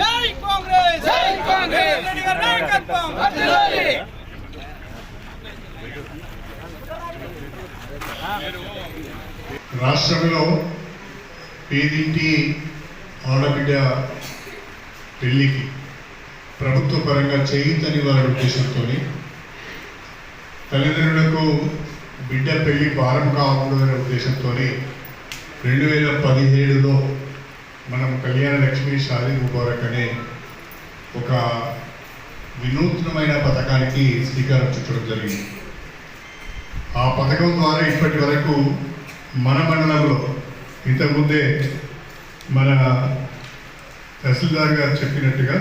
జై కాంగ్రెస్ జై కాంగ్రెస్ నాయకత్వం రాష్ట్రంలో పేదింటి ఆడబిడ్డ పెళ్ళికి ప్రభుత్వ పరంగా చేయుతని వారి ఉద్దేశంతో తల్లిదండ్రులకు బిడ్డ పెళ్ళి భారం కాకూడదనే ఉద్దేశంతో రెండు వేల పదిహేడులో మనం కళ్యాణ లక్ష్మి షాదీ ముబారక్ అనే ఒక వినూత్నమైన పథకానికి శ్రీకారం చుట్టడం జరిగింది. ఆ పథకం ద్వారా ఇప్పటి వరకు మన మండలంలో ఇంతకుముందే మన తహసీల్దార్ గారు చెప్పినట్టుగా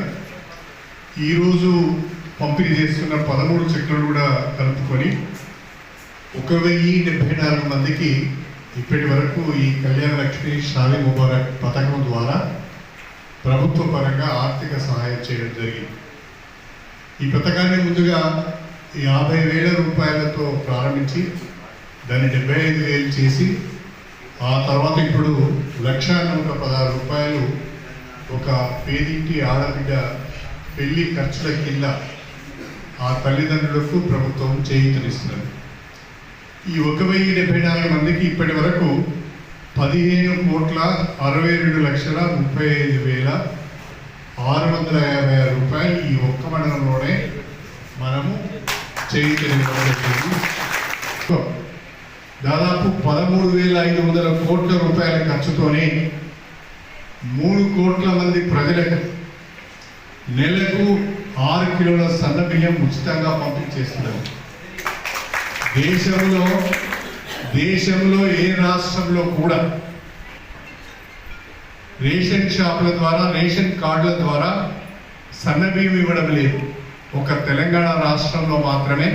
ఈరోజు పంపిణీ చేస్తున్న పదమూడు చెక్కులు కూడా కలుపుకొని ఒక వెయ్యి డెబ్బై నాలుగు మందికి ఇప్పటి వరకు ఈ కళ్యాణ లక్ష్మి షాలి ముబారక్ పథకం ద్వారా ప్రభుత్వ పరంగా ఆర్థిక సహాయం చేయడం జరిగింది. ఈ పథకాన్ని ముందుగా యాభై వేల రూపాయలతో ప్రారంభించి దాన్ని డెబ్బై ఐదు వేలు చేసి ఆ తర్వాత ఇప్పుడు లక్ష నూట పదహారు రూపాయలు ఒక పేదింటి ఆడబిడ్డ పెళ్ళి ఖర్చుల కింద ఆ తల్లిదండ్రులకు ప్రభుత్వం చేయూతనిస్తున్నది. ఈ ఒక వెయ్యి డెబ్బై నాలుగు మందికి ఇప్పటి వరకు పదిహేను కోట్ల అరవై రెండు లక్షల ముప్పై ఐదు వేల ఆరు వందల యాభై ఆరు రూపాయలు ఈ ఒక్క మండలంలోనే మనము చేయించలేదు దాదాపు పదమూడు వేల ఐదు వందల కోట్ల రూపాయల ఖర్చుతోనే మూడు కోట్ల మంది ప్రజలకు నెలకు ఆరు కిలోల సన్న బియ్యం ఉచితంగా పంపిణీ చేస్తున్నారు దేశంలో దేశంలో ఏ రాష్ట్రంలో కూడా రేషన్ షాపుల ద్వారా రేషన్ కార్డుల ద్వారా సన్న బియ్యం ఇవ్వడం లేదు. ఒక తెలంగాణ రాష్ట్రంలో మాత్రమే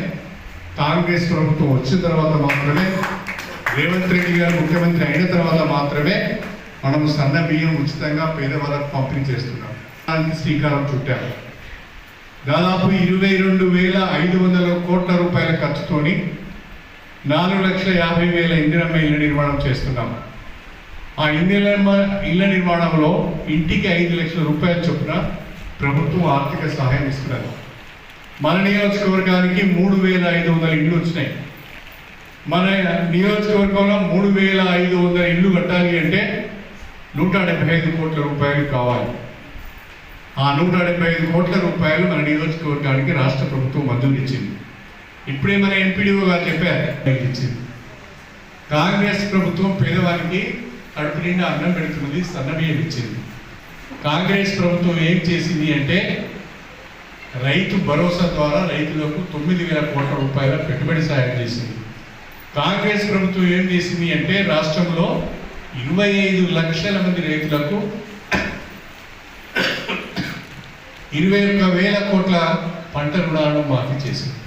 కాంగ్రెస్ ప్రభుత్వం వచ్చిన తర్వాత మాత్రమే రేవంత్ రెడ్డి గారు ముఖ్యమంత్రి అయిన తర్వాత మాత్రమే మనం సన్న బియ్యం ఉచితంగా పేదవాళ్ళకు పంపిణీ చేస్తున్నాం దానికి శ్రీకారం చుట్టాము. దాదాపు ఇరవై రెండు వేల ఐదు వందల కోట్ల రూపాయల ఖర్చుతోని నాలుగు లక్షల యాభై వేల ఇందిరమ్మ ఇళ్ళ నిర్మాణం చేస్తున్నాం. ఆ ఇందిరమ్మ ఇళ్ళ నిర్మాణంలో ఇంటికి ఐదు లక్షల రూపాయల చొప్పున ప్రభుత్వం ఆర్థిక సహాయం ఇస్తున్నారు. మన నియోజకవర్గానికి మూడు వేల ఐదు వందల ఇళ్ళు వచ్చినాయి. మన నియోజకవర్గంలో మూడు వేల ఐదు వందల ఇళ్ళు కట్టాలి అంటే నూట డెబ్బై ఐదు కోట్ల రూపాయలు కావాలి. ఆ నూట డెబ్బై ఐదు కోట్ల రూపాయలు మన నియోజకవర్గానికి రాష్ట్ర ప్రభుత్వం మంజూరు ఇచ్చింది. ఇప్పుడే మన ఎంపీడీఓ గారు చెప్పారు. కాంగ్రెస్ ప్రభుత్వం పేదవారికి కడుపు నిండా అన్నం పెడుతున్నది సన్నబియ్యం ఇచ్చింది. కాంగ్రెస్ ప్రభుత్వం ఏం చేసింది అంటే రైతు భరోసా ద్వారా రైతులకు తొమ్మిది వేల కోట్ల రూపాయల పెట్టుబడి సాయం చేసింది. కాంగ్రెస్ ప్రభుత్వం ఏం చేసింది అంటే రాష్ట్రంలో ఇరవై ఐదు లక్షల మంది రైతులకు ఇరవై ఒక్క వేల కోట్ల పంట రుణాలను మాఫీ చేసింది.